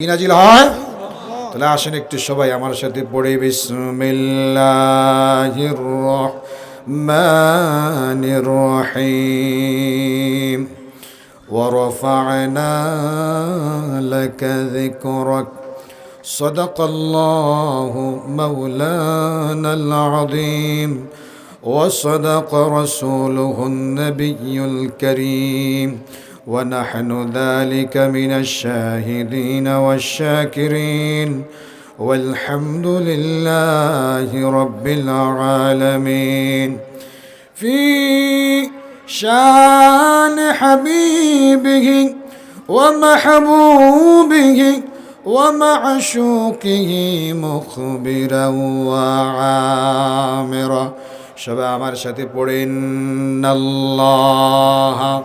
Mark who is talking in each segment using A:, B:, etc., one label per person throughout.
A: নাজিল হয় তাহলে আসেন একটু সবাই আমার সাথে পড়ে বিসমিল্লাহির রহমানির রহিম ورفعنا لك ذكرك صدق الله مولانا العظيم وصدق رسوله النبي الكريم ونحن ذلك من الشاهدين والشاكرين والحمد لله رب العالمين في شان حبيبه ومحبوبه ومعشوقه مخبرا وعامرا شباب عمر شتي الله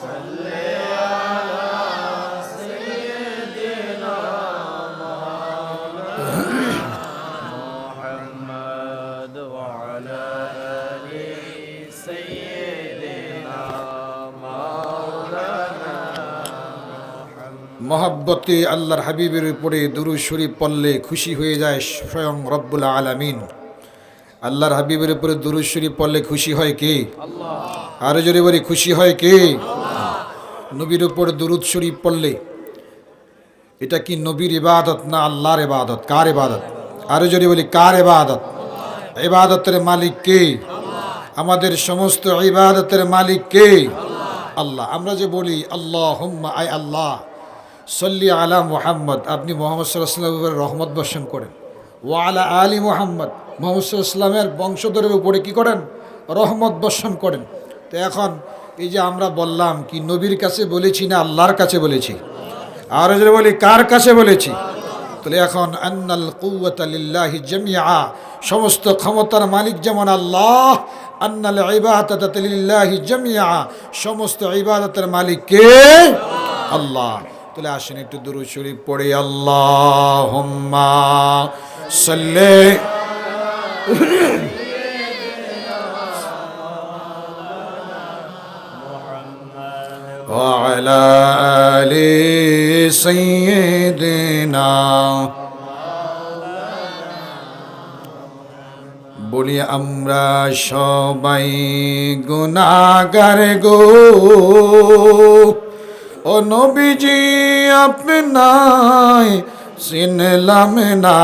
A: মহাব্বতে আল্লাহর হাবিবের উপরে দুরু শরীফ পড়লে খুশি হয়ে যায় স্বয়ং রব্বুল আলামিন। আল্লাহর হাবিবের উপরে দুরু শরীফ পড়লে খুশি হয় কে? আরও জোরে বলি খুশি হয় কে? নবীর উপর দুরুদ শরীফ পড়লে। এটা কি নবীর ইবাদত না আল্লাহর ইবাদত? কার ইবাদত? আরও জোরে বলি কার ইবাদত? ইবাদতের মালিক কে? আমাদের সমস্ত ইবাদতের মালিক কে? আল্লাহ। আমরা যে বলি আল্লাহ আই আল্লাহ। সল্লি আলা মুহাম্মদ। আপনি মোহাম্মদ সাল্লাহ সাল্লামের রহমত বর্ষণ করেন। ও আলা আলী মোহাম্মদ। মোহাম্মদ সাল্লামের বংশধরের উপরে কি করেন? রহমত বর্ষণ করেন। তো এখন এই যে আমরা বললাম কি নবীর কাছে বলেছি না আল্লাহর কাছে বলেছি? আর যদি বলি, কার কাছে বলেছি? তাহলে এখন আন্নাল কুয়াতালিল্লাহি জামিয়া সমস্ত ক্ষমতার মালিক যেমন আল্লাহ, আন্নাল ইবাদাতালিল্লাহি জামিয়া সমস্ত ইবাদতের মালিক কে? আল্লাহ। তাহলে আসেন একটু দুরূদ শরীফ পড়ে আল্লাহুম্মা সাল্লি وعلى آل سيدنا বলি আমরা সবাই গুনাগার গো ও নবীজি আপনায় চিনলাম না।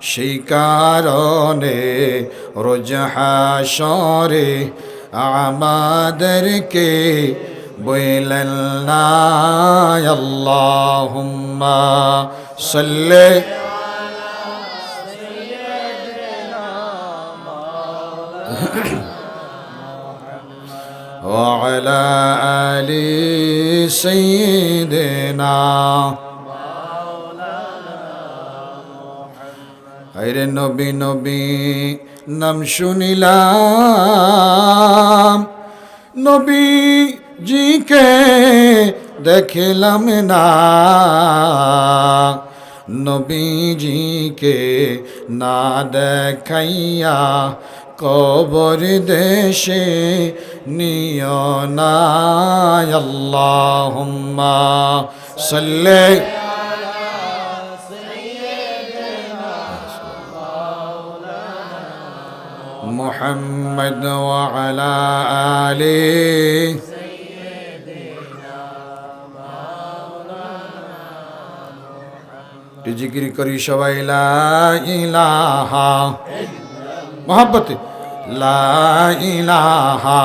A: সেই কারণে রোজ হাসরে আমাদেরকে বইলেন না সাল্লি। وعلى آل سيدنا আইরে নবী নবী নাম শুনিলাম নবী জিকে দেখিলাম না নবীজিকে না দেখাইয়া কবর দেশে নিয় না আল্লাহুম্মা সাল্লি محمد وعلى آله জিকির করি সবাই লা ইলাহা মোহাব্বতে লাইলাহা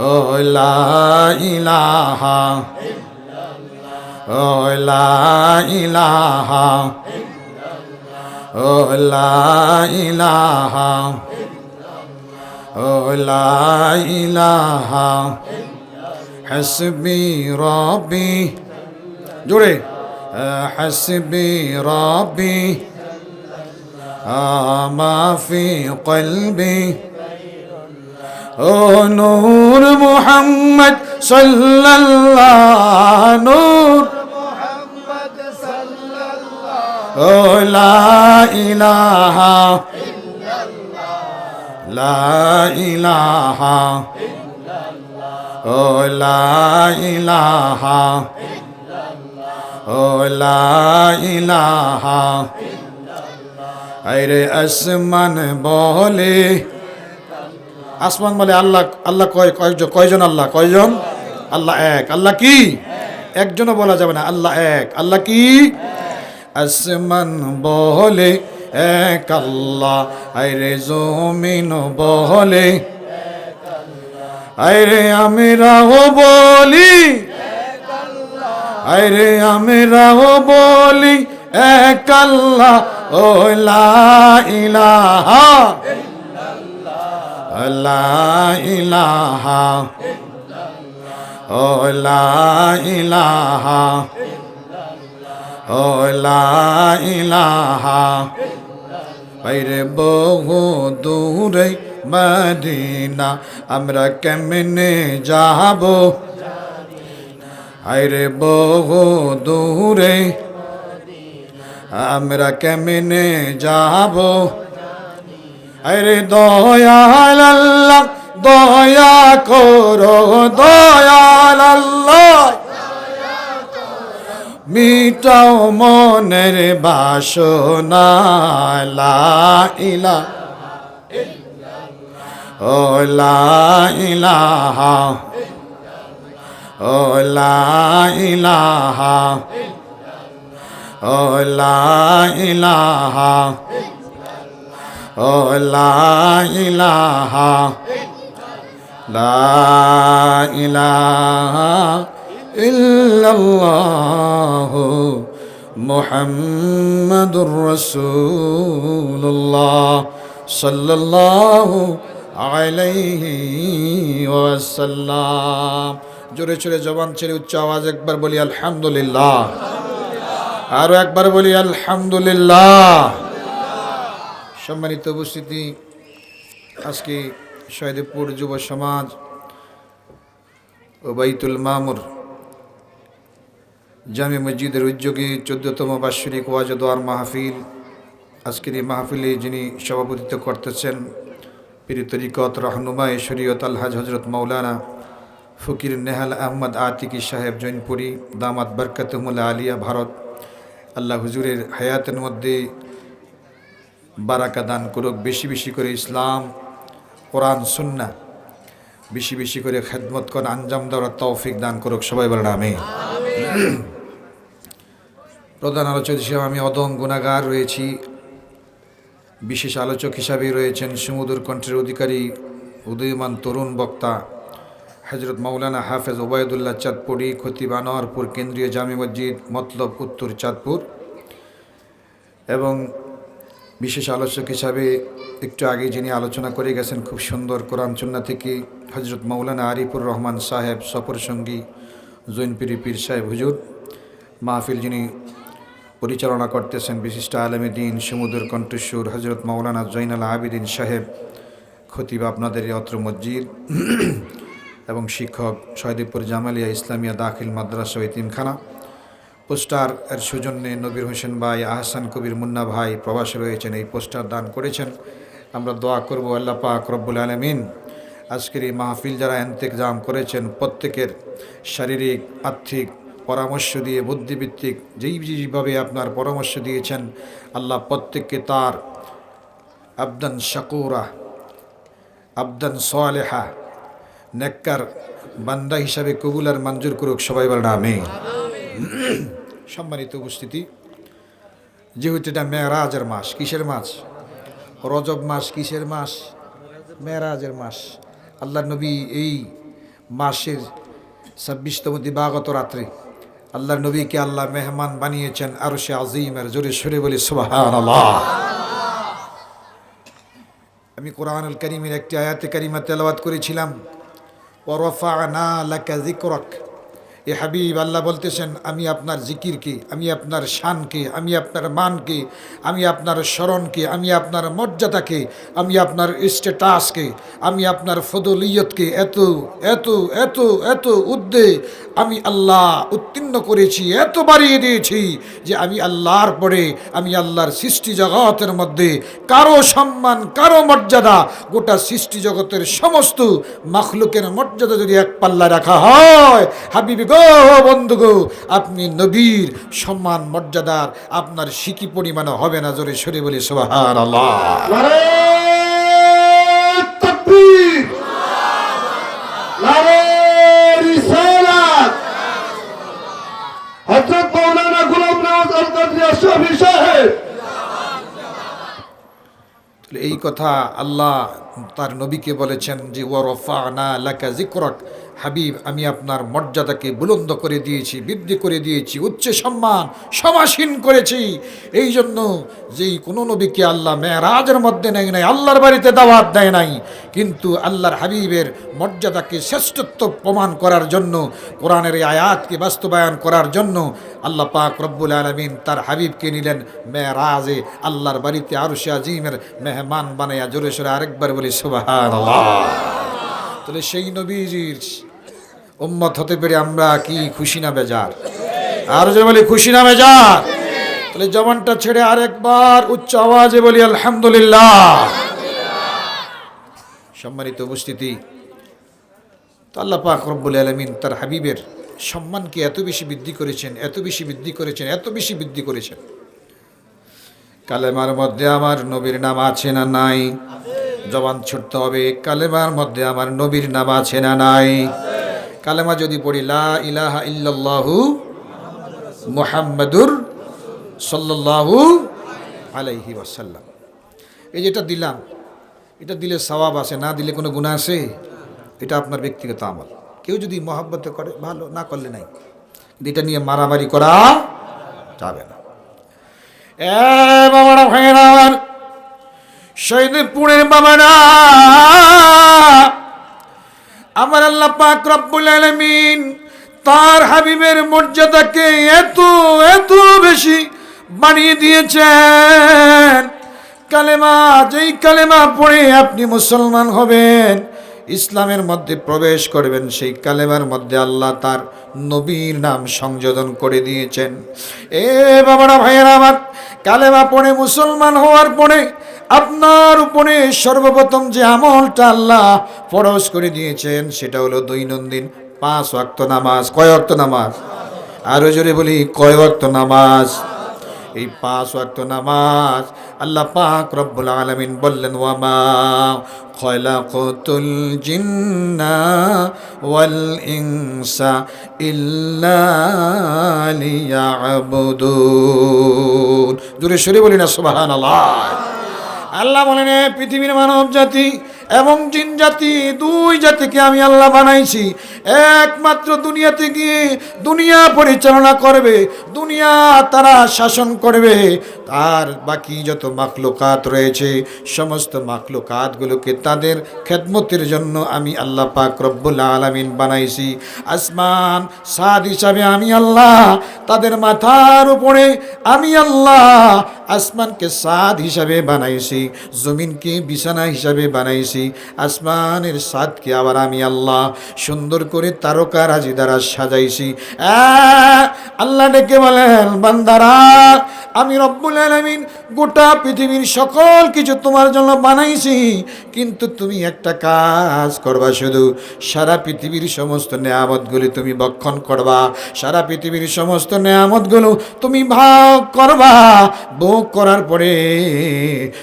A: ও লাইলাহা ও লাইলাহা ও লাইলাহা ও লাইলাহা হসবি রবি জুড়ে হসবি রবি ما في قلبي او نور محمد صلى الله نور محمد صلى الله او لا اله الا الله لا اله الا الله او لا اله الا الله او لا اله الا الله আরে আসমান বলে। আসমান বলে আল্লাহ আল্লাহ কয়, কয়জন কয়জন আল্লাহ? কয়জন? আল্লাহ এক। আল্লাহ কি? একজনও বলা যাবে না। আল্লাহ এক। আল্লাহ কি? আসমান বলে এক আল্লাহ। আইরে জমিন বলে আইরে আমিরাও বলি। আইরে আমিরাও বলি। এক আল্লাহ, ও ইলাহা। ইলাহা। ও ইলাহা। ও ইলাহা। বাইরে বহু দূরে মদিনা, আমরা কেমনে যাব? আইরে বহু দূরে আমরা কেমনে যাব? আরে দয়াল আল্লাহ দয়া করো দয়াল আল্লাহ মিটাও মনের বাসনা ইলা ও ইলাহা ও ইলাহা ও লা ইলাহা, ও লা ইলাহা লা ইলাহা ইল্লাল্লাহ মুহাম্মাদুর রাসূলুল্লাহ সাল্লাল্লাহু আলাইহি ওয়াসাল্লাম। জোরে জোরে জবান ছেড়ে উচ্চ আওয়াজ একবার বলি, আলহামদুলিল্লাহ। আরও একবার বলি, আলহামদুলিল্লাহ। সম্মানিত উপস্থিতি, আজকে শহীদপুর যুব সমাজ ও বাইতুল মামুর জামি মসজিদের উদ্যোগে চোদ্দতম বাৎসরিক ওয়াজ দোয়ার মাহফিল, আজকের এই মাহফিলে যিনি সভাপতিত্ব করতেছেন, পীর রহনুমায় শরীয়ত আলহাজ হজরত মৌলানা ফকির নেহাল আহমদ আতিকি সাহেব জৈনপুরি, দামাত বরকতমুল্লা আলিয়া ভারত। আল্লাহ হুজুরের হায়াতের মধ্যে বারাকা দান করুক, বেশি বেশি করে ইসলাম, কোরআন, সুন্না, বেশি বেশি করে খেদমত কর, আঞ্জাম দেওয়ার তৌফিক দান করুক, সবাই বলেন আমি প্রধান আলোচক হিসেবে আমি অদম গুণাগার রয়েছি। বিশেষ আলোচক হিসাবে রয়েছেন সুমধুর কণ্ঠের অধিকারী, উদীয়মান তরুণ বক্তা হজরত মৌলানা হাফেজ ওবায়দুল্লাহ চাঁদপুরি খতিব আনোয়ারপুর কেন্দ্রীয় জামি মসজিদ, মতলব উত্তর চাঁদপুর। এবং বিশেষ আলোচক হিসাবে একটু আগে যিনি আলোচনা করে গেছেন, খুব সুন্দর কোরআন চুন্না থেকে হজরত মৌলানা আরিফুর রহমান সাহেব, সফর সঙ্গী জৈনপিরি পীর সাহেব হুজুর, মাহফিল যিনি পরিচালনা করতেছেন বিশিষ্ট আলমী দিন, সমুদ্র কণ্ঠস্বর হজরত মৌলানা জৈনাল আবিদিন সাহেব, খতিব আপনাদের অত্র মসজিদ। এবং শিক্ষক শহীদপুর জামালিয়া ইসলামিয়া দাখিল মাদ্রাসা ইতিমখানা পোস্টার এর সৌজন্যে নবীর হোসেন ভাই, আহসান কবির মুন্না ভাই প্রবাসে রয়েছেন। এই পোস্টার দান করেছেন। আমরা দোয়া করব আল্লাহ পাক রব্বুল আলমিন। আজকের এই মাহফিল যারা এন্তেকজাম করেছেন, প্রত্যেকের শারীরিক, আর্থিক পরামর্শ দিয়ে বুদ্ধিভিত্তিক যেই যেইভাবে আপনার পরামর্শ দিয়েছেন, আল্লাহ প্রত্যেককে তার আবদান শাকুরা আবদান সোয়ালেহা নেককার বান্দা হিসাবে কবুল আর মঞ্জুর করুক, সবাই বলেন আমি সম্মানিত উপস্থিতি, যেহেতু এটা মেয়েরাজের মাস, কিসের মাস? রজব মাস, কিসের মাস? মেয়েরাজের মাস। আল্লাহ নবী এই মাসের ছাব্বিশতম দিবাগত রাত্রে আল্লাহ নবীকে আল্লাহ মেহমান বানিয়েছেন আরও সে আজিমের জোরে সরে বলি সুবাহান আমি কোরআনুল করিমের একটি আয়াতে কারিমা তেলাওয়াত করেছিলাম। ওরফা না লাকা জিকরক এ হাবিব, আল্লাহ বলতেছেন, আমি আপনার জিকিরকে, আমি আপনার শানকে, আমি আপনার মানকে, আমি আপনার স্মরণকে, আমি আপনার মর্যাদাকে, আমি আপনার স্ট্যাটাসকে আমি আপনার ফদলিয়তকে এত এত এত এত উদ্দে আমি আল্লাহ উত্তীর্ণ করেছি, এত বাড়িয়ে দিয়েছি যে আমি আল্লাহর পরে, আমি আল্লাহর সৃষ্টি জগতের মধ্যে কারও সম্মান, কারও মর্যাদা, গোটা সৃষ্টি জগতের সমস্ত মাখলুকের মর্যাদা যদি এক পাল্লা রাখা হয়, হাবিবি গো বন্ধু গো আপনি নবীর সম্মান মর্যাদার আপনার সিকি পরিমাণে হবে না জোরে সরে বলি সোহার আল্লাহ এই কথা আল্লাহ তার নবীকে বলেছেন যে ও রফা না লাকা জিক্রক হাবিব, আমি আপনার মর্যাদাকে বুলন্দ করে দিয়েছি, বৃদ্ধি করে দিয়েছি, উচ্চ সম্মান, সমাসীন করেছি। এই জন্য যেই কোনো নবীকে আল্লাহ মেয়েরাজের মধ্যে নেয় নাই, আল্লাহর বাড়িতে দাওয়াত দেয় নাই, কিন্তু আল্লাহর হাবিবের মর্যাদাকে শ্রেষ্ঠত্ব প্রমাণ করার জন্য, কোরআনের এই আয়াতকে বাস্তবায়ন করার জন্য আল্লাহ পাক রব্বুল আলমিন তার হাবিবকে নিলেন মেয়েরাজে, আল্লাহর বাড়িতে আরুষে আজিমের মেহমান বানাইয়া জোরে সোরে আরেকবার বলি সুবাহান তাহলে সেই নবীজির উম্মত হতে পেরে আমরা কি খুশি না বেজার? আর যে বলি, খুশি না বেজার? তাহলে জবানটা ছেড়ে আরেকবার উচ্চ আওয়াজে বলি, আলহামদুলিল্লাহ। সম্মানিত উপস্থিতি, তো আল্লাহ পাক রব্বুল আলমিন তার হাবিবের সম্মানকে এত বেশি বৃদ্ধি করেছেন, এত বেশি বৃদ্ধি করেছেন, এত বেশি বৃদ্ধি করেছেন। কালেমার মধ্যে আমার নবীর নাম আছে না নাই? জবান ছুটতে হবে, কালেমার মধ্যে আমার নবীর নাম আছে না নাই? কালেমা যদি পড়ি, লা ইলাহা ইল্লাল্লাহু মুহাম্মাদুর সাল্লাল্লাহু আলাইহি ওয়াসাল্লাম। এই যেটা দিলাম, এটা দিলে সওয়াব আছে না দিলে কোনো গুণা আছে এটা আপনার ব্যক্তিগত আমল। কেউ যদি মহাব্বতে করে, ভালো, না করলে নাই। এটা নিয়ে মারামারি করা যাবে না। এ বাবারা ভাইয়েরা আমার শহীদপুরের বাবারা আমার আল্লাহ পাক রব্বুল আলামিন তার হাবিবের মর্যাদাকে এত এত বেশি বাড়িয়ে দিয়েছেন। কালেমা, যেই কালেমা পড়ে আপনি মুসলমান হবেন ইসলামের মধ্যে প্রবেশ করবেন, সেই কালেমার মধ্যে আল্লাহ তার নবীর নাম সংযোজন করে দিয়েছেন। এ বাবারা, ভাইয়েরা আমার, কালেমা পড়ে মুসলমান হওয়ার পরে আপনার উপরে সর্বপ্রথম যে আমলটা আল্লাহ ফরজ করে দিয়েছেন, সেটা হলো দৈনন্দিন পাঁচ ওয়াক্ত নামাজ। কয় ওয়াক্ত নামাজ? আরও জোরে বলি, কয় ওয়াক্ত নামাজ? এই পাঁচ ওয়াক্ত নামাজ আল্লাহ পাক রব্বুল আলামিন বললেন জোরে সরে বলি না, সুবহানাল্লাহ। আল্লাহ বলেন, "এ পৃথিবীর মানব জাতি এবং জিন জাতি, দুই জাতিকে আমি আল্লাহ বানাইছি। একমাত্র দুনিয়াতে গিয়ে দুনিয়া পরিচালনা করবে, দুনিয়া তারা শাসন করবে। আর বাকি যত মাকলুকাত রয়েছে, সমস্ত মাকলুকাতগুলোকে তাদের খেদমতের জন্য আমি আল্লাহ পাক রব্বুল আলামিন বানাইছি। আসমান, সাদ হিসাবে আমি আল্লাহ, তাদের মাথার উপরে আমি আল্লাহ আসমানকে সাদ হিসাবে বানাইছি, জমিনকে বিছানা হিসাবে বানাইছি, আসমানের সাদকে আবার আমি আল্লাহ সুন্দর করে তারকা রাজি দ্বারা সাজাইছি। আল্লাহ ডেকে বলেন, বান্দারা আমি রব্বুল আলামিন গোটা পৃথিবীর সকল কিছু তোমার জন্য বানাইছি। কিন্তু তুমি একটা কাজ করবা শুধু। সারা পৃথিবীর সমস্ত নেয়ামতগুলি তুমি বক্ষণ করবা। সারা পৃথিবীর সমস্ত নেয়ামতগুলো তুমি ভাগ করবা। ভোগ করার পরে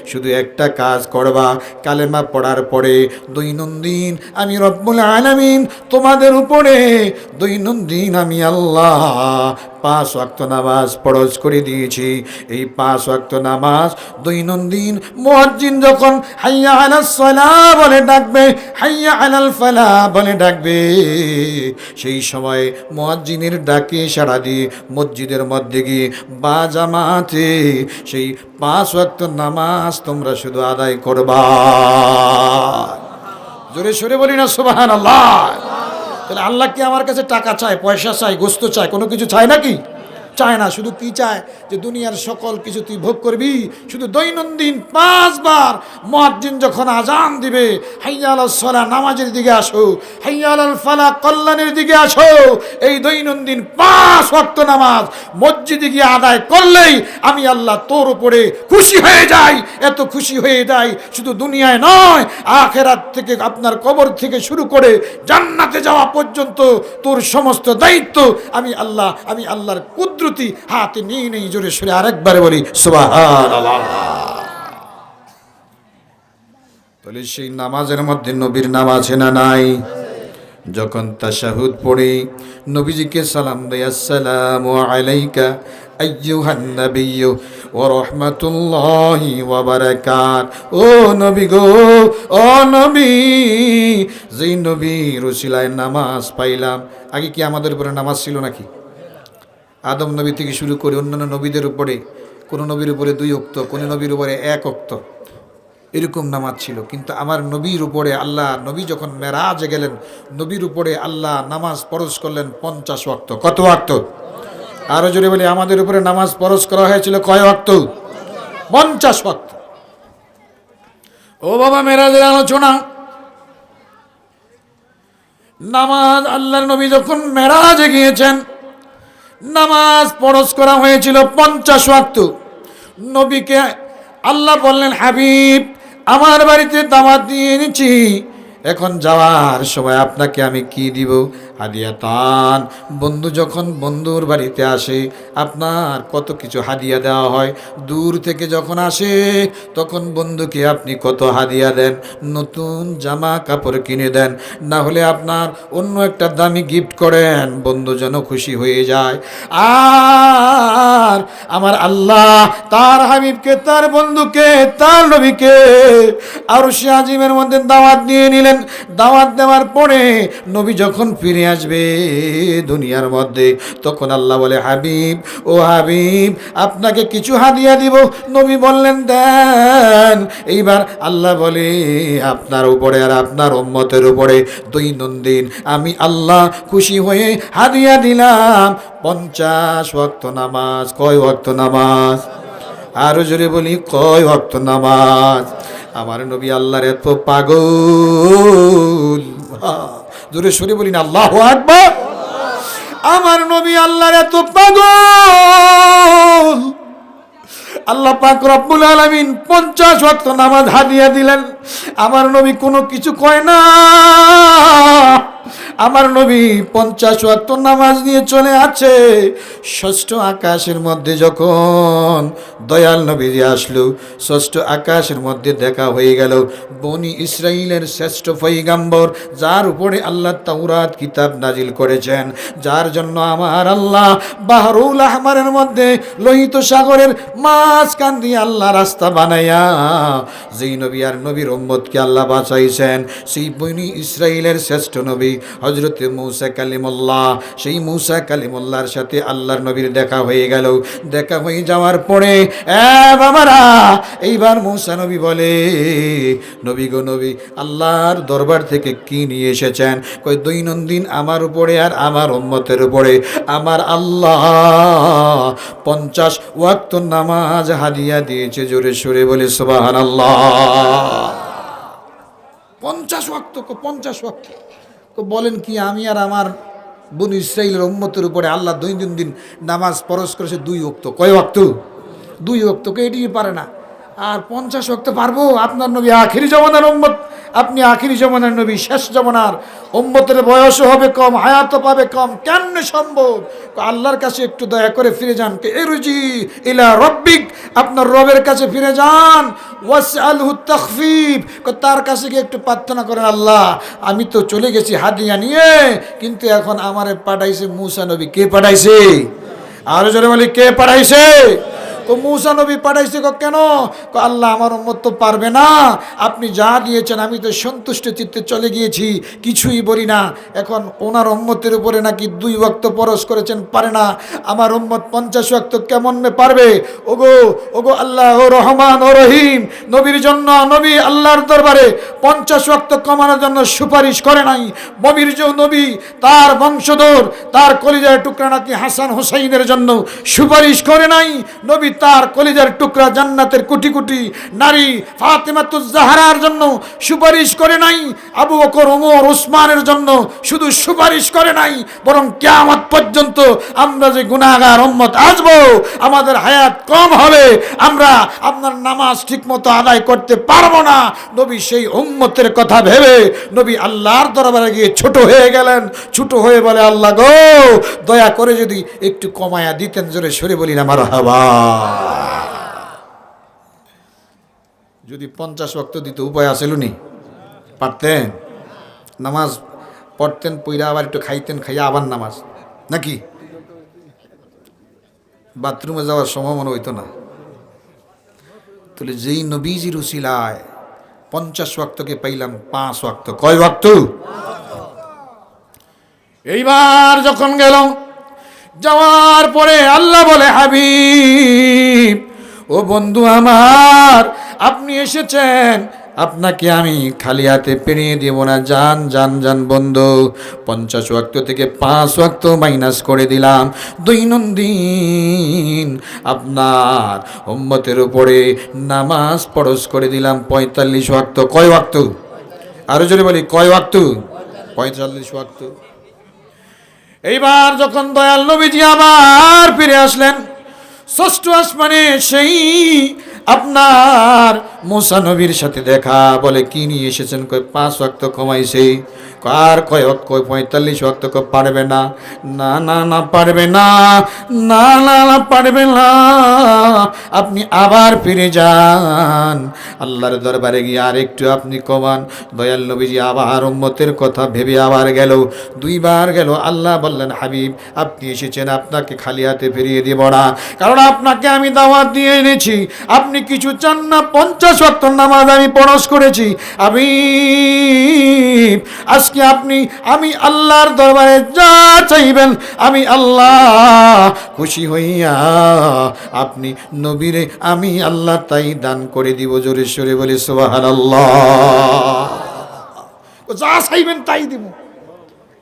A: শুধু একটা কাজ করবা। কালেমা পড়ার পরে দৈনন্দিন আমি রব্বুল আলামিন তোমাদের উপরে, দৈনন্দিন আমি আল্লাহ পাঁচ ওয়াক্ত নামাজ ফরজ করে দিয়েছি। এই পাঁচ ওয়াক্ত নামাজ দৈনন্দিন মুয়াজ্জিন যখন হাইয়া আলাস সালাহ বলে ডাকবে, হাইয়া আলাল ফালা বলে ডাকবে, সেই সময় মুয়াজ্জিনের ডাকে সাড়া দিয়ে মসজিদের মধ্যে গিয়ে বা জামাতে সেই পাঁচ ওয়াক্ত নামাজ তোমরা শুধু আদায় করবা। জোরে সরে বলি না সুবাহান আল্লাহ তাহলে আল্লাহ কি আমার কাছে টাকা চায়, পয়সা চায় গোস্ত চায়, কোনো কিছু চায় নাকি? চায় না, শুধু কি চায় যে দুনিয়ার সকল কিছু তুই ভোগ করবি। শুধু দৈনন্দিন পাঁচবার মহাদ্দিন যখন আজান দিবে হাইয়াল সলা নামাজের দিকে আসো হাইয়াল ফালা কল্যাণের দিকে আসো, এই দৈনন্দিন পাঁচ ওয়াক্ত নামাজ মসজিদে গিয়ে আদায় করলেই আমি আল্লাহ তোর উপরে খুশি হয়ে যাই। এত খুশি হয়ে যাই শুধু দুনিয়ায় নয়, আখেরাত থেকে আপনার কবর থেকে শুরু করে জান্নাতে যাওয়া পর্যন্ত তোর সমস্ত দায়িত্ব আমি আল্লাহ, আমি আল্লাহর কুদরতি হাতে নিয়ে নেই, জোরে সরে আরেকবারে বলি তাহলে সেই নামাজের মধ্যে নবীর নাম আছে না নাই। যখন তাশাহুদ পড়ি, নবীজিকে সালাম দেয়, আসসালামু আলাইকা আইয়ুহান নাবিয়্যু ওয়া রাহমাতুল্লাহি ওয়া বারাকাত। ও নবী গো, ও নবী, যেই নবী রসিলায় নামাজ পাইলাম, আগে কি আমাদের উপরে নামাজ ছিল নাকি? আদম নবী থেকে শুরু করে অন্যান্য নবীদের উপরে, কোনো নবীর উপরে দুই অক্ত কোনো নবীর উপরে এক অক্ত এরকম নামাজ ছিল। কিন্তু আমার নবীর উপরে আল্লাহ, নবী যখন মেরাজে গেলেন, নবীর উপরে আল্লাহ নামাজ পরশ করলেন পঞ্চাশ ওয়াক্ত। কত ওয়াক্ত? আরও জোরে বলি, আমাদের উপরে নামাজ পরশ করা হয়েছিল কয় ওয়াক্ত? পঞ্চাশ ওয়াক্ত। ও বাবা, মেরাজের আলোচনা। নামাজ, আল্লাহর নবী যখন মেরাজে গিয়েছেন নামাজ পরশ করা হয়েছিল পঞ্চাশ ওয়াক্ত। নবীকে আল্লাহ বললেন, হাবিব, আমার বাড়িতে দাওয়াত দিয়ে এনেছি। এখন যাওয়ার সময় আপনাকে আমি কি দিব? হাদিয়া তান। বন্ধু যখন বন্ধুর বাড়িতে আসে, আপনার কত কিছু হাদিয়া দেওয়া হয়? দূর থেকে যখন আসে, তখন বন্ধুকে আপনি কত হাদিয়া দেন? নতুন জামা কাপড় কিনে দেন। না হলে আপনার অন্য একটা দামি গিফট করেন। বন্ধু যেন খুশি হয়ে যায়। আর আমার আল্লাহ তার হাবিবকে, তার বন্ধুকে, তার নবীকে আর সে আজিমের মধ্যে দাওয়াত দিয়ে নিলেন। দাওয়াত দেওয়ার পরে নবী যখন ফিরে আসবে দুনিয়ার মধ্যে। তখন আল্লাহ বলে, হাবিব, ও হাবিব, আপনাকে কিছু হাদিয়া দিব। নবী বললেন, দেন। এইবার আল্লাহ বলে, আপনার উপরে আর আপনার উম্মতের উপরে দৈনন্দিন আমি আল্লাহ খুশি হয়ে হাদিয়া দিলাম। পঞ্চাশ ওয়াক্ত নামাজ। কয় ওয়াক্ত নামাজ? আরও জোরে বলি, কয় ওয়াক্ত নামাজ? আমার নবী আল্লাহর এত পাগল। জোরে সরে বলি না, আল্লাহ আকবর। আমার নবী আল্লাহর এত পাগল। আল্লাহ পাক রব্বুল আলামিন পঞ্চাশ ওয়াক্ত নামাজ হাদিয়া দিলেন। আমার নবী কোনো কিছু কয় না। আমার নবী পঞ্চাশ ওয়াক্ত নামাজ নিয়ে চলে আছে। ষষ্ঠ আকাশের মধ্যে যখন দয়াল নবীজি আসলো, ষষ্ঠ আকাশের মধ্যে দেখা হয়ে গেল বনি ইসরাইলের শ্রেষ্ঠ ফৈগাম্বর যার উপরে আল্লাহ তাওরাত কিতাব নাজিল করেছেন। যার জন্য আমার আল্লাহ বাহরুল আহমারের মধ্যে লোহিত সাগরের মাঝখান দিয়ে আল্লাহ রাস্তা বানাইয়া, যেই নবী আর নবীর উম্মতকে আল্লাহ বাঁচাইছেন, সেই বনি ইসরাইলের শ্রেষ্ঠ নবী হজরত মৌসা কালিমুল্লাহ, সেই মৌসা কালিমুল্লাহর সাথে আল্লাহর নবীর দেখা হয়ে গেল। দেখা হয়ে যাওয়ার পরে, এ বাবারা, এইবার মৌসা নবী বলে, নবী গো নবী, আল্লাহর দরবার থেকে কি নিয়ে এসেছেন? কই, দৈনন্দিন আমার উপরে আর আমার উম্মতের উপরে? আমার আল্লাহ পঞ্চাশ ওয়াক্ত নামাজ হাদিয়া দিয়েছে জোরে সুরে বলে সুবাহান আল্লাহ পঞ্চাশ ওয়াক্ত পঞ্চাশ ওয়াক্ত। বলেন কি, আমি আর আমার বোন ইসরাইলের উম্মতের উপরে আল্লাহ দৈনন্দিন নামাজ পরশ করেছে দুই অক্ত কয় অক্ত দুই ওক্তকে এটি পারে না। আর পঞ্চাশ ওক্ত পারব। আপনার নবী আখিরি জমানার উম্মত। আপনি আখিরি জমানার নবী শেষ জমানার। উম্মতের বয়সও হবে কম হায়াত পাবে কম। কেন সম্ভব? আল্লাহর কাছে একটু দয়া করে ফিরে যান। এরুজি ইলা রব্বিক। আপনার রবের কাছে ফিরে যান। ওয়াস আলহু তখফিফ তার কাছে গিয়ে একটু প্রার্থনা করেন, আল্লাহ, আমি তো চলে গেছি হাদিয়া নিয়ে, কিন্তু এখন আমারে পাঠাইছে মুসা নবী। কে পাঠাইছে? আরও জোরে বলি, কে পাঠাইছে? ও মূসা নবী পাঠাইছে গো, কেন? কো আল্লাহ আমার উম্মত তো পারবে না। আপনি যা দিয়েছেন, আমি তো সন্তুষ্ট চিত্তে চলে গিয়েছি, কিছুই বলি না। এখন ওনার উম্মতের উপরে নাকি দুই ওয়াক্ত পরশ করেছেন, পারে না। আমার উম্মত পঞ্চাশ ওয়াক্ত কেমন পারবে? ওগো ওগো আল্লাহ ও রহমান ও রহিম। নবীর জন্য, নবী আল্লাহর দরবারে পঞ্চাশ ওয়াক্ত কমানোর জন্য সুপারিশ করে নাই। নবীর যে নবী, তার বংশধর, তার কলিজার টুকরা নাকি হাসান হোসাইনের জন্য সুপারিশ করে নাই। নবী তার কলিজার টুকরা জান্নাতের কোটি কোটি নারী ফাতেমাতুজ জাহারার জন্য সুপারিশ করে নাই, আবু বকর, ওমর ওসমানের জন্য শুধু সুপারিশ করে নাই, বরং কিয়ামত পর্যন্ত আমরা যে গুনাহগার উম্মত আসব, আমাদের হায়াত কম হবে, আমরা আপনার নামাজ ঠিকমতো আদায় করতে পারব না। নবী সেই উম্মতের কথা ভেবে নবী আল্লাহর দরবারে গিয়ে ছোট হয়ে গেলেন। ছোট হয়ে বলে, আল্লাহ গো, দয়া করে যদি একটু কমায়া দিতেন, জোরে সরে বলি না হাবা যদি পঞ্চাশ ওয়াক্ত দিতে উপায় আছে নি পারতেন? নামাজ পড়তেন, পইরা আবার একটু খাইতেন, খাইয়া আবার নামাজ। নাকি? বাথরুমে যাওয়ার সময় মনে হইতো না। তাহলে যেই নবীজির উসিলায় পঞ্চাশ ওয়াক্তকে পাইলাম, পাঁচ ওয়াক্ত কয় ওয়াক্ত এইবার যখন গেল যাওয়ার পরে আল্লাহ বলে, হাবিব, ও বন্ধু আমার, আপনি এসেছেন। আপনাকে আমি খালি হাতে পেরিয়ে দেব না। যান যান যান বন্ধু। পঞ্চাশ ওয়াক্ত থেকে পাঁচ ওয়াক্ত মাইনাস করে দিলাম। দৈনন্দিন আপনার উম্মতের উপরে নামাজ পরশ করে দিলাম পঁয়তাল্লিশ ওয়াক্ত। কয় ওয়াক্ত? আরও জোরে বলি, কয় ওয়াক্ত? পঁয়তাল্লিশ ওয়াক্ত। এইবার যখন দয়াল নবীজি আবার ফিরে আসলেন, ষষ্ঠ আসমানে সেই আপনার মুসা নবীর সাথে দেখা বলে, কি নিয়ে এসেছেন? কয় পাঁচ ওয়াক্ত কমাইছে আর কয় ওয়াক্ত কয় পঁয়তাল্লিশ ওয়াক্ত কয় পারবে না? না না না, পারবে না। না না না, পারবে না। আপনি আবার ফিরে যান। আল্লাহর দরবারে গিয়ে আর একটু আপনি কমান। দয়াল নবীজি আবার উম্মতের কথা ভেবে আবার গেল। দুইবার গেল। আল্লাহ বললেন, হাবিব, আপনি এসেছেন, আপনাকে খালি হাতে ফিরিয়ে দিব না। কারণ আপনাকে আমি দাওয়াত দিয়ে এনেছি। আপনি কিছু চান না, পঞ্চাশ ওয়াক্ত নামাজ আমি পড়স করেছি। আমি আজকে আপনি? আমি আল্লাহর দরবারে যা চাইবেন, আমি আল্লাহ খুশি হইয়া আপনি নবীরে আমি আল্লাহ তাই দান করে দিব, জোরে সরে বলে সোহান যা চাইবেন তাই দিব।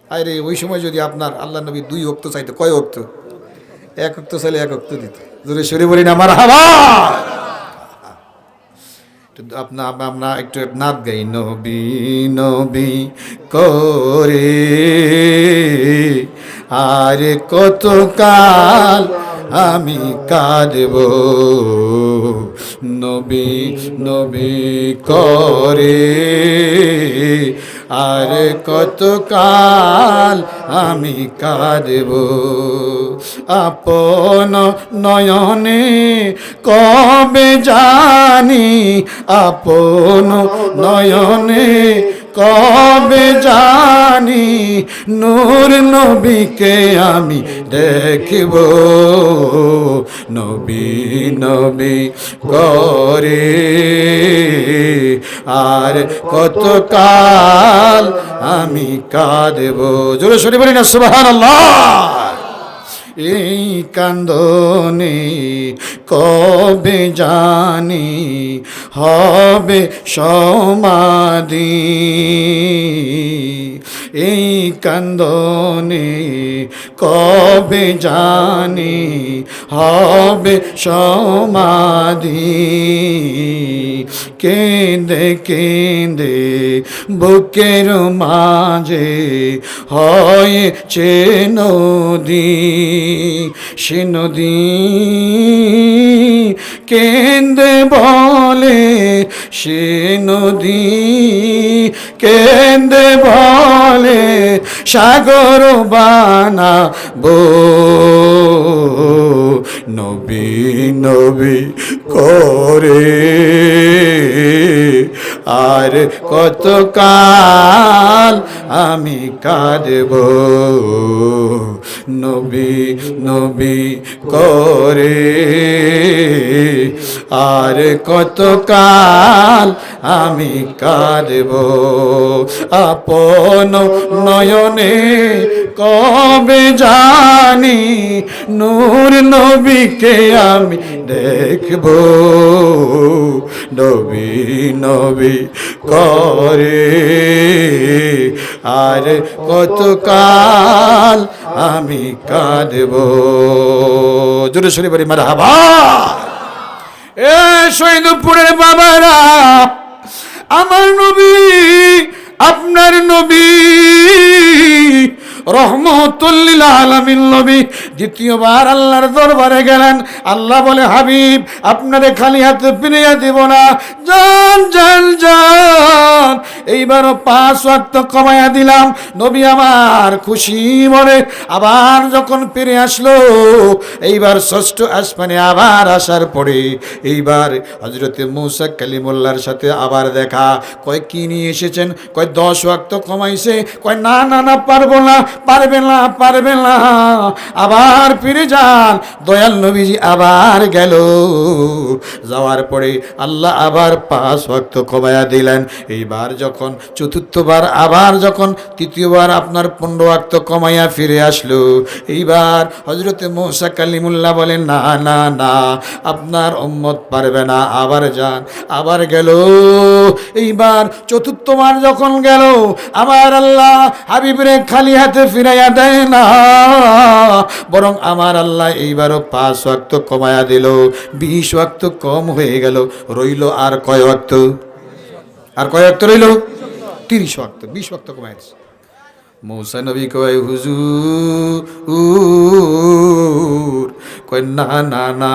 A: আরে, ওই সময় যদি আপনার আল্লাহ নবী দুই অক্ত চাইতো, কয় অক্ত এক অক্ত চাইলে এক অক্ত দিত। জোরে সরে বলি না আমার হাবা আমরা একটু নাচ গাই। নবী নবী করে আর কত কাল আমি কাঁদব? নবী নবী করে আর কত কাল আমি কাঁদব? আপন নয়নে কবে জানি? আপন নয়নে কবে জানি নূর নবীকে আমি দেখব? নবী নবী করে আর কত কাল আমি কাঁদব? জোরে সরি বলি না সুবাহান এই কান্দনে কবে জানি হবে সমাধি? এই কান্দনে কবে জানি হবে সমাধি? কেঁদে কেঁদে বুকের মাঝে হয়েছে নদী, সে নদী কেন্দ্রে বলে সে নদী, কেন্দ্রে বলে সাগর বানাবো নবী নবী করে আর কত কাল আমি কাঁদব। নবী নবী করে। আর কতকাল আমি কাঁদব? আপন নয়নে কবে জানি নূর নবীকে আমি দেখব? নবী নবী করে আর কতকাল আমি কাঁদব? জোরে বলি মার হাবা এ সৈদপুরের বাবারা, আমার নবী, আপনার নবী রহমতুল্লিল আলমিন নবী, দ্বিতীয়বার আল্লাহর দরবারে গেলেন। আল্লাহ বলে, হাবিব, আপনারে খালি হাতে ফিরিয়ে দিব না। যান যান যান। এইবারও পাঁচ ওয়াক্ত কমাইয়া দিলাম। নবী আমার খুশি মনে আবার যখন ফিরে আসলো, এইবার ষষ্ঠ আসমানে আবার আসার পরে এইবার হজরতে মৌসা কালিমুল্লার সাথে আবার দেখা। কয়, কি নিয়ে এসেছেন? কয়, দশ ওয়াক্ত কমাইছে। কয়, না না না, পারব না, পারবে না পারবে না। আবার ফিরে যান, দয়াল নবীজি আবার গেল। যাওয়ার পরে আল্লাহ আবার পাঁচ ওয়াক্ত কমায়া দিলেন। এইবার যখন চতুর্থবার, আবার যখন তৃতীয়বার আপনার পনেরো ওয়াক্ত কমাইয়া ফিরে আসলো, এইবার হজরতে মৌসা কালিমুল্লাহ বলেন, না না না, আপনার উম্মত পারবে না, আবার যান, আবার গেল। এইবার চতুর্থবার যখন গেল, আমার আল্লাহ হাবিবরে খালি হাতে ফিরাইয়া দেয় না, বরং আমার আল্লাহ এইবারও পাঁচ ওয়াক্ত কমায়া দিল, বিশ ওয়াক্ত কম হয়ে গেল, রইল আর কয় ওয়াক্ত? আর কয় অক্ত রইল? তিরিশ অক্ত, বিশ অক্ত কমায়। মৌসা নবী কয়, হুজুর, কয়, না না না,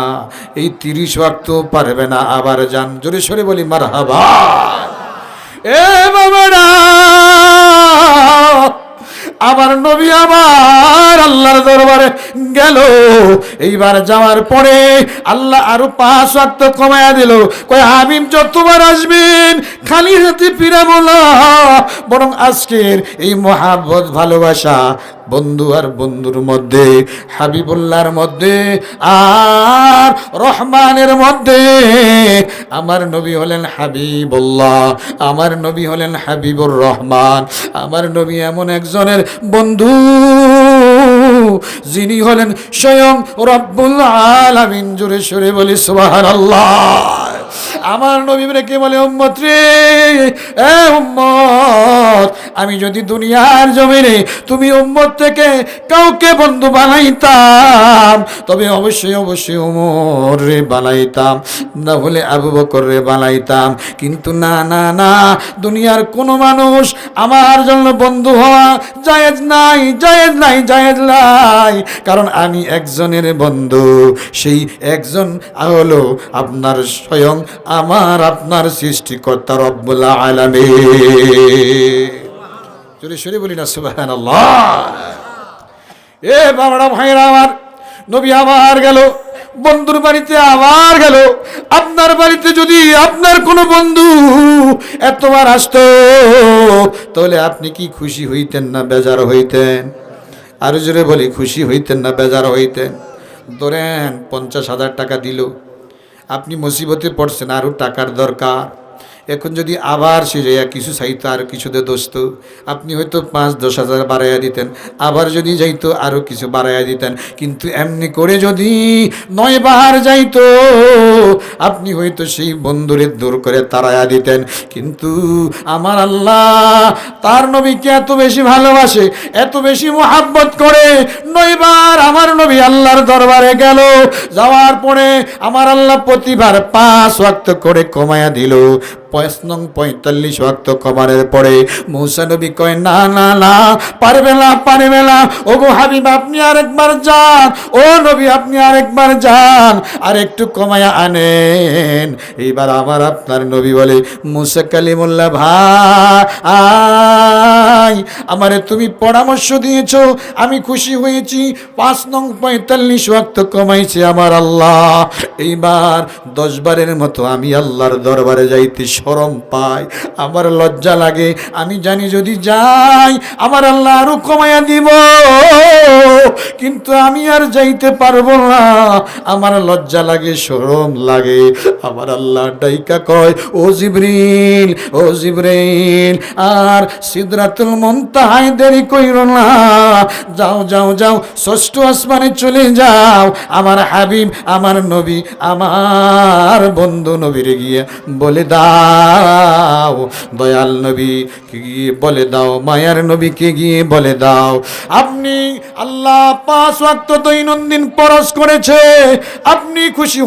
A: এই তিরিশ অক্ত পারবে না, আবার যান, জোরে সরে বলি মার হাবা এ বাবারা! আমার নবী আবার আল্লাহর দরবারে গেল। এইবার যাওয়ার পরে আল্লাহ আরও পাঁচ আত্ম কমায়া দিল। কয় আমিন যতবার আসবেন, খালি হাতে ফিরাবো বরং আজকের এই মহাব্বত, ভালোবাসা বন্ধু আর বন্ধুর মধ্যে, হাবিবুল্লাহর মধ্যে আর রহমানের মধ্যে। আমার নবী হলেন হাবিবুল্লাহ, আমার নবী হলেন হাবিবুর রহমান, আমার নবী এমন একজনের বন্ধু যিনি হলেন স্বয়ং রব্বুল আলামিন। জুড়ে সরে বলি সুবহানাল্লাহ। আমার নবী কে বলে রে আমি যদি দুনিয়ার জমিনে তুমি উম্মত থেকে কাউকে বন্ধু বানাইতাম, তবে অবশ্যই অবশ্যই ওমর রে বানাইতাম, না হলে আবু বকর রে বানাইতাম। কিন্তু না না না, দুনিয়ার কোনো মানুষ আমার জন্য বন্ধু হওয়া জায়েজ নাই জায়েজ নাই জায়েজ নাই। কারণ আমি একজনের বন্ধু, সেই একজন হলো আপনার স্বয়ং আমার আপনার সৃষ্টিকর্তা রব্বুল আলামী চলে সরে বলি না, সুবহানাল্লাহ। এ বাবারা ভাইরা আমার, নবী আবার গেল, বন্ধুর বাড়িতে আবার গেল। আপনার বাড়িতে যদি আপনার কোনো বন্ধু এতবার আসতো, তাহলে আপনি কি খুশি হইতেন না বেজার হইতেন? আরও জোরে বলি, খুশি হইতেন না বেজার হইতেন? ধরেন পঞ্চাশ হাজার টাকা দিল আপনি মুসিবতে পড়ছেন আরও টাকার দরকার। এখন যদি আবার সে যাইয়া কিছু চাইতো আর কিছুতে দোস্ত, আপনি হয়তো পাঁচ, দশ হাজার বাড়াইয়া দিতেন, আবার যদি যাইতো আরও কিছু বাড়াইয়া দিতেন। কিন্তু এমনি করে যদি নয় বাহার যাইতো, আপনি হয়তো সেই বন্ধুরে দূর করে তাড়াইয়া দিতেন। কিন্তু আমার আল্লাহ তার নবীকে এত বেশি ভালোবাসে, এত বেশি মোহাব্বত করে নয়বার আমার নবী আল্লাহর দরবারে গেল, যাওয়ার পরে আমার আল্লাহ প্রতিবার পাঁচ ওয়াক্ত করে কমায়া দিল। পঁয়ষ নং পঁয়তাল্লিশ ওয়াক্ত কমানোর পরে মৌসা নবী কয়, না না না, পারবে না পারবে না। ও গো হাবিব, আপনি আরেকবার যান। ও নবী, আপনি আরেকবার যান। আর একটু কমায়া আনেন। এইবার আমার আপনার নবী বলে, মুসা কালিমুল্লাহ ভাই আমারে তুমি পরামর্শ দিয়েছ, আমি খুশি হয়েছি। পাঁচ নং পঁয়তাল্লিশ ওয়াক্ত কমাইছে আমার আল্লাহ। এইবার দশ বারের মতো আমি আল্লাহর দরবারে যাইতে শরম পাই আমার লজ্জা লাগে। আমি জানি যদি যাই, আমার আল্লাহ আরও কমায়া দিব। কিন্তু আমি আর যাইতে পারব না। আমার লজ্জা লাগে, শরম লাগে। আমার আল্লাহ ডাইকা কয়, ও জিবরিল ও জিবরিল, আর সিদরাতুল মুনতাহায় দেরি কইর না। যাও যাও যাও, ষষ্ঠ আসমানে চলে যাও। আমার হাবিব, আমার নবী, আমার বন্ধু নবীর গিয়ে বলে দাও, দয়াল নবী, কে গিয়ে বলে দাও, মায়ার নবীকে গিয়ে বলে দাও। আপনি আল্লাহ পাঁচ ওয়াক্ত দৈনন্দিন পরশ করেছে, আপনি খুশি